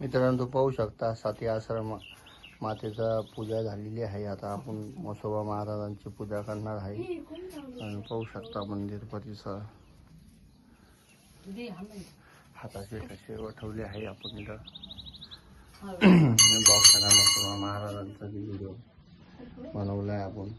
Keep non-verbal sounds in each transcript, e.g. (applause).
मित्रांनो पाहू शकता साती आश्रम मातेचा पूजा झालेली आहे. आता आपण मसोबा महाराजांची पूजा करणार आहे. आणि पाहू शकता मंदिर परिसर. हाताचे कसे वठवले आहे आपण इथं. (clears throat) पाहू मसोबा महाराजांचा व्हिडिओ आहे आपण.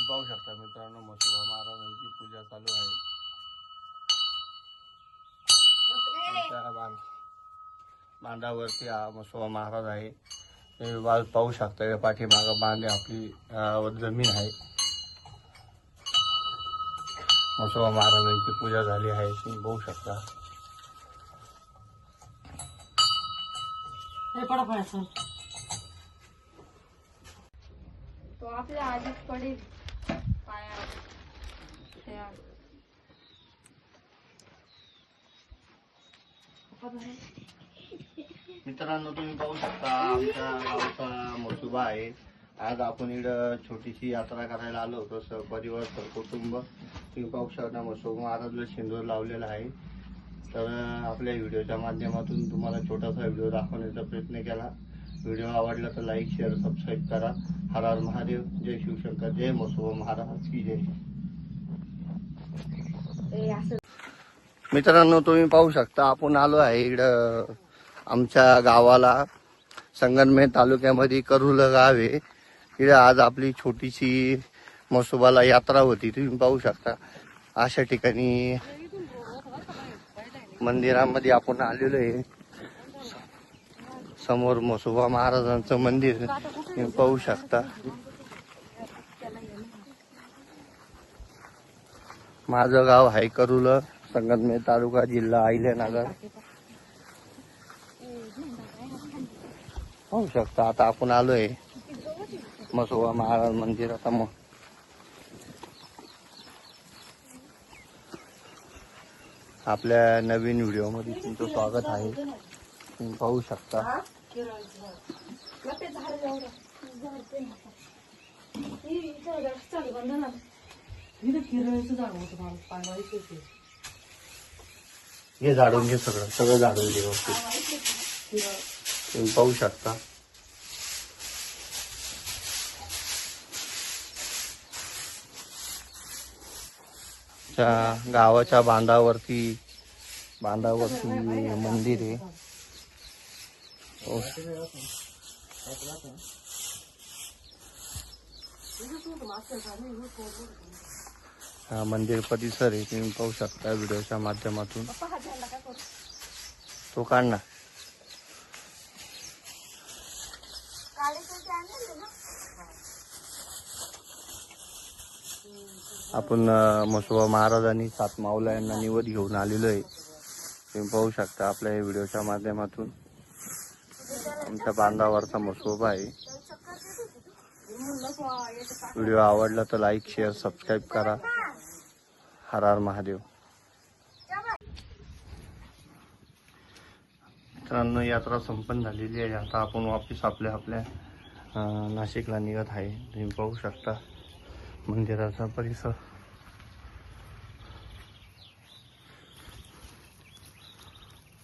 तुम्ही पाहू शकता मित्रांनो मसोबा महाराजांची पूजा चालू आहे. बांध बांधावरती हा मसोबा महाराज आहे. तुम्ही बाजू पाहू शकता या पाठीमागं बांधे आपली जमीन आहे. मसोबा महाराजांची पूजा झाली आहे तुम्ही पाहू शकता. तो आपल्या आधीच पडेल. मित्रांनो तुम्ही पाहू शकता आमच्या गावचा मसुबा आहे. आज आपण इकडं छोटीशी यात्रा करायला आलो होतो सहपरिवार सहकुटुंब तुम्ही पाहू शकता मसोबा महाराजला शेंदूर लावलेला आहे. तर आपल्या व्हिडिओच्या माध्यमातून तुम्हाला छोटासा व्हिडिओ दाखवण्याचा प्रयत्न केला. व्हिडिओ आवडला तर लाईक शेअर सबस्क्राईब करा. हर हर महादेव. जय शिवशंकर. जय मसोबा महाराज. की जय. मित्रांनो तुम्ही पाहू शकता आपण आलो आहे इकडं आमच्या गावाला संगनमे तालुक्यामध्ये करुल गाव. आहे इकडे आज आपली छोटीशी मसोबाला यात्रा होती तुम्ही पाहू शकता. अशा ठिकाणी मंदिरामध्ये आपण आलेलो आहे. समोर मसोबा महाराजांचं मंदिर तुम्ही पाहू शकता. माझं गाव आहे संगमनेर तालुका जिल्हा अहिल्यानगर पाहू हो शकता आता आपण आलोय. मसोबा महाराज मंदिर आता मग. आपल्या नवीन व्हिडिओमध्ये तुमचं स्वागत आहे. तुम्ही पाहू शकता. हे झाडून घे सगळं सगळं झाडून घे व्यवस्थित. तुम्ही पाहू शकता. गावाच्या बांधावरती बांधावरती मंदिर आहे. हो. हो. मंदिर परिसर आहे तुम्ही पाहू शकता व्हिडिओच्या माध्यमातून. तो काढ ना. आपण मसोबा महाराजांनी सात माऊला यांना निवड घेऊन आलेलो आहे. तुम्ही पाहू शकता आपल्या या व्हिडिओच्या माध्यमातून. आमच्या बांधावरचा मसोबा आहे. व्हिडिओ आवडला तर लाईक शेअर सबस्क्राईब करा. हर हर महादेव। मित्रांनो यात्रा संपन्न झालेली आहे. आता आपण वापस आपल्या आपल्या नाशिकला निघत आहे. तुम्ही पाहू शकता मंदिराचा परिसर.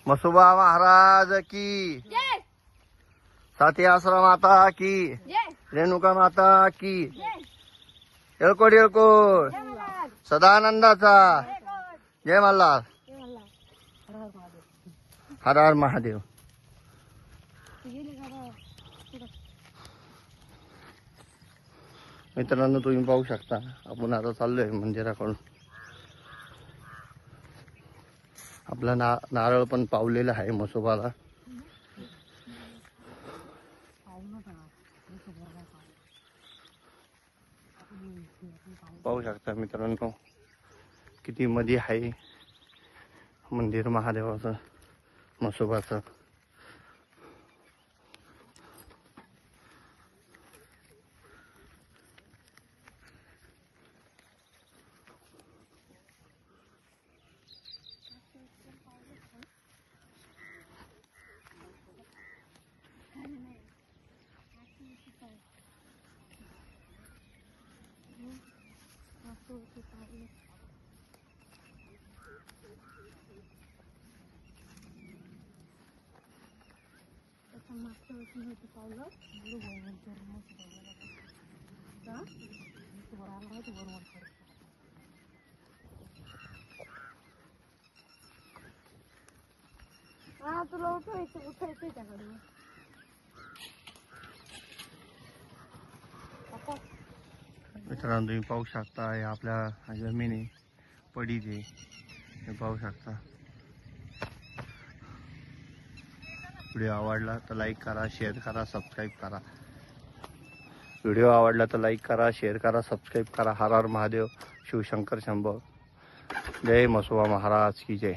मसोबा महाराज की। साथी आश्रम माता की। रेणुका माता की। येळकोट येळकोट। सदानंदाचा. जय मल्हार. हर हर महादेव. मित्रांनो तुम्ही पाहू शकता आपण आता चाललोय मंदिराकडून. आपला ना नारळ पण पावलेला आहे मसोबाला. पाहू शकता मित्रांनो किती मध्ये आहे मंदिर महादेवाचं मसोबाचं. मागच्या वर्षी नव्हतं पावलं हा तुला उठवायचं उठायचं त्याकडे मित्रांनो तुम्ही पाहू शकता हे आपल्या जमिनी पडीचे हे पाहू शकता. व्हिडिओ आवडला तर लाईक करा शेअर करा सबस्क्राईब करा. व्हिडिओ आवडला तर लाईक करा शेअर करा सबस्क्राईब करा. हर हर महादेव शिवशंकर शंभर जय मसोबा महाराज की जय.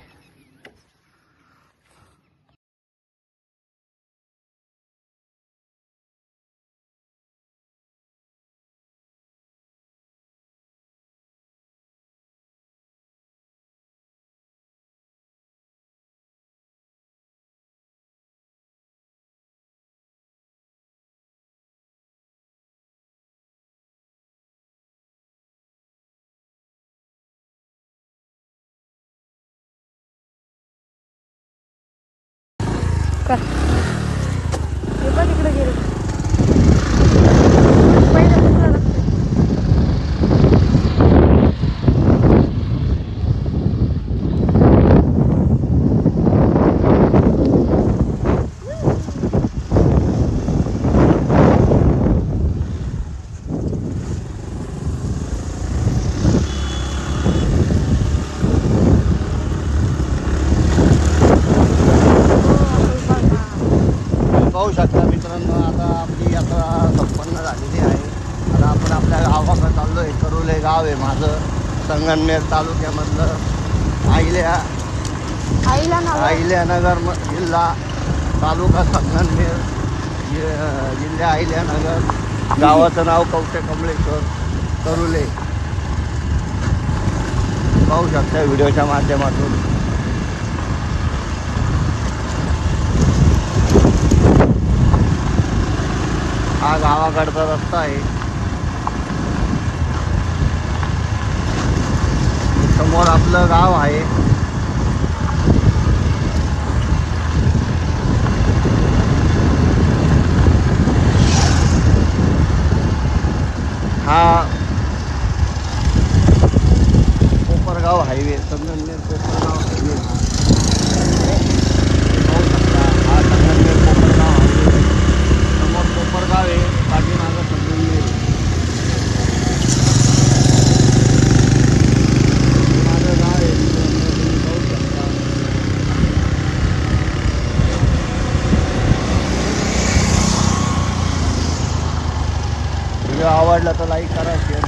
हे पण तिकडे गेलं पहिलं दुसरं लागतं. तुम्ही पाहू शकता मित्रांनो आता आपली यात्रा संपन्न झालेली आहे आता आपण आपल्या गावाकडे चाललो आहे करुले गाव आहे माझं. संगनमेर तालुक्यामधलं. आईल्या आईला अहिल्यानगर म- जिल्हा. तालुका संगनमेर. जि- जिल्हा अहिल्यानगर गावाचं नाव कवटे कमळेश्वर करुले. पाहू शकता व्हिडिओच्या माध्यमातून. हा गावाकडचा रस्ता आहे. समोर आपलं गाव आहे. हा कोपरगाव हायवे संगमनेर कोपरगाव हायवे हा पाहू शकता हा संगमनेर कोपरगाव हायवे समोर कोपरगाव आहे पाठीमागं संगमनेर हे माझं गाव आहे मित्रांनो, तुम्ही पाहू शकता व्हिडिओ आवडला तर लाईक करा शेअर